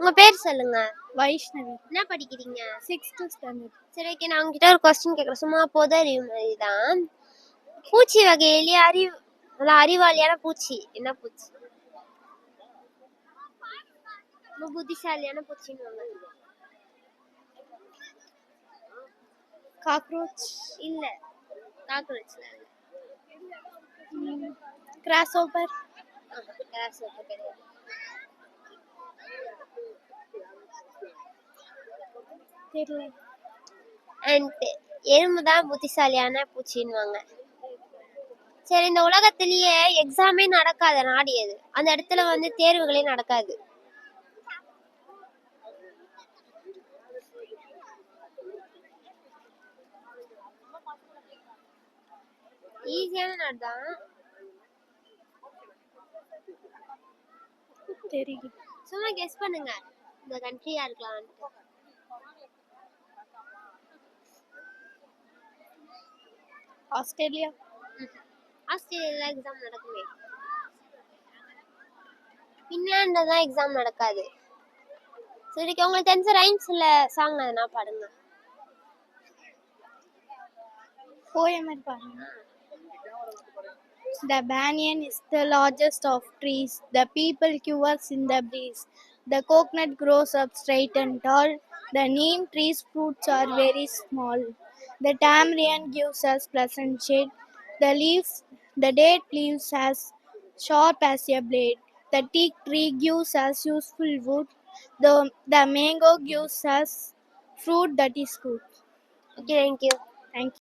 உங்க பேர் சொல்லுங்க. வைஷ்ணவி. என்ன படிக்கிறீங்க? சிக்ஸ்த்து ஸ்டாண்டர்ட் சரி ஓகே நான் உங்ககிட்ட ஒரு கொஸ்டின் கேட்குறேன் சும்மா பொது அறிவு மாதிரி தான் பூச்சி வகையிலேயே அறிவு நல்லா அறிவாளியான பூச்சி. என்ன பூச்சி? ரொம்ப புத்திசாலியான பூச்சின்னு காக்ரோச். இல்ல. காக்ரோச்ல கிராஸ் ஓவர் கிடையாது. தெரியல. அண்ட் எறும்பு தான் புத்திசாலியான பூச்சின்வாங்க சரி இந்த உலகத்திலேயே எக்ஸாமே நடக்காத நாடு எது அந்த இடத்துல வந்து தேர்வுகளே நடக்காது. ஈஸியான நாடு தான். தெரியும் சும்மா கெஸ் பண்ணுங்க. இந்த கண்ட்ரியா இருக்கலாம்னு ஆஸ்திரேலியா? ஆஸ்திரேலியால எக்ஸாம் நடக்குமே. பின்லாண்ட்ல தான் எக்ஸாம் நடக்காது. சரி உங்களுக்கு தெரிஞ்ச ரைம்ஸ்ல சாங் எதனா பாடுங்க. போயமர் பாருங்க The banyan is the largest of trees. The people quivers in the breeze. The coconut grows up straight and tall. The neem tree's fruits are very small. The tamarind gives us pleasant shade. The leaves, the date leaves as sharp as a blade. The teak tree gives us useful wood. The, the mango gives us fruit that is good. Okay, thank you. Thank you.